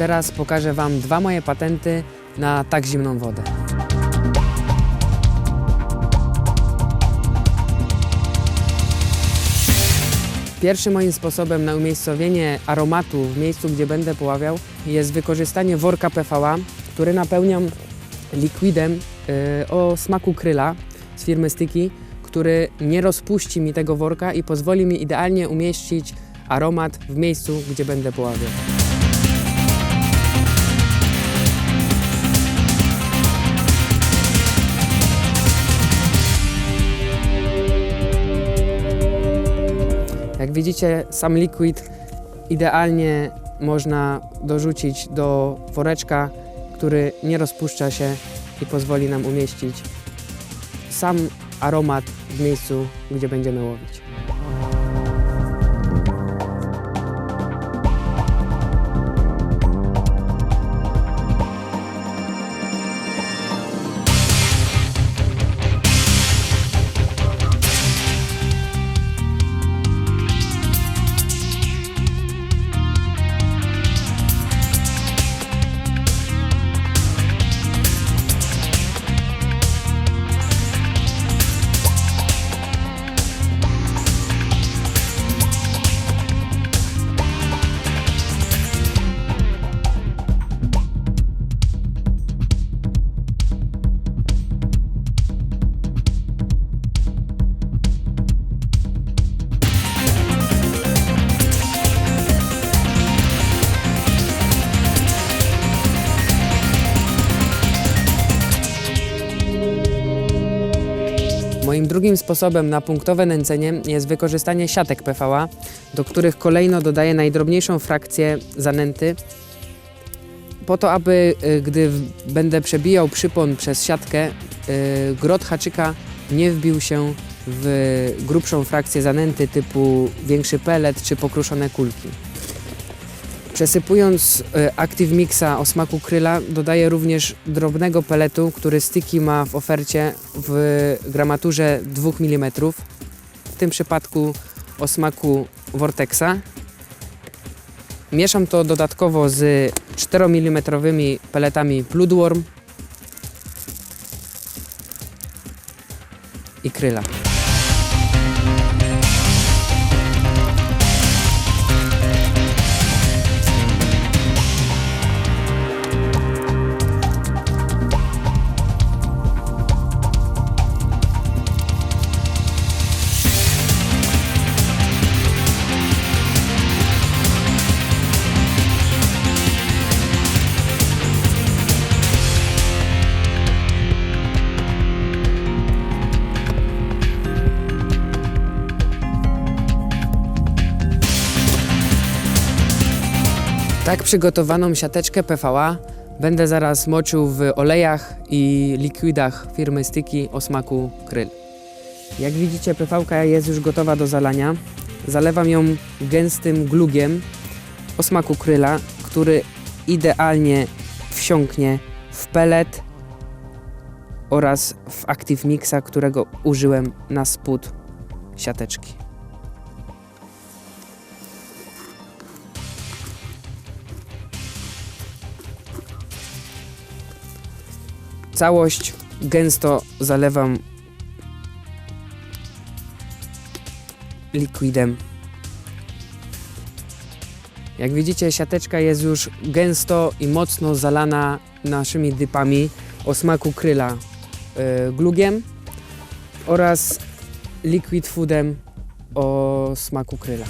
teraz pokażę Wam dwa moje patenty na tak zimną wodę. Pierwszym moim sposobem na umiejscowienie aromatu w miejscu, gdzie będę poławiał, jest wykorzystanie worka PVA, który napełniam likwidem y, o smaku kryla z firmy Sticky, który nie rozpuści mi tego worka i pozwoli mi idealnie umieścić aromat w miejscu, gdzie będę poławiał. Jak widzicie, sam liquid idealnie można dorzucić do woreczka, który nie rozpuszcza się i pozwoli nam umieścić sam aromat w miejscu, gdzie będziemy łowić. Moim drugim sposobem na punktowe nęcenie jest wykorzystanie siatek PVA, do których kolejno dodaję najdrobniejszą frakcję zanęty, po to, aby y, gdy będę przebijał przypon przez siatkę, y, grot haczyka nie wbił się w grubszą frakcję zanęty typu większy pelet czy pokruszone kulki. Przesypując y, Active Mixa o smaku kryla, dodaję również drobnego peletu, który Sticky ma w ofercie w gramaturze 2 mm. W tym przypadku o smaku Vortexa. Mieszam to dodatkowo z 4 mm peletami Bloodworm i kryla. Tak przygotowaną siateczkę PVA będę zaraz moczył w olejach i likwidach firmy Sticky o smaku kryl. Jak widzicie PV jest już gotowa do zalania. Zalewam ją gęstym glugiem o smaku kryla, który idealnie wsiąknie w pelet oraz w Active Mixa, którego użyłem na spód siateczki. Całość gęsto zalewam likwidem. Jak widzicie, siateczka jest już gęsto i mocno zalana naszymi dypami o smaku kryla y, glugiem oraz liquid foodem o smaku kryla.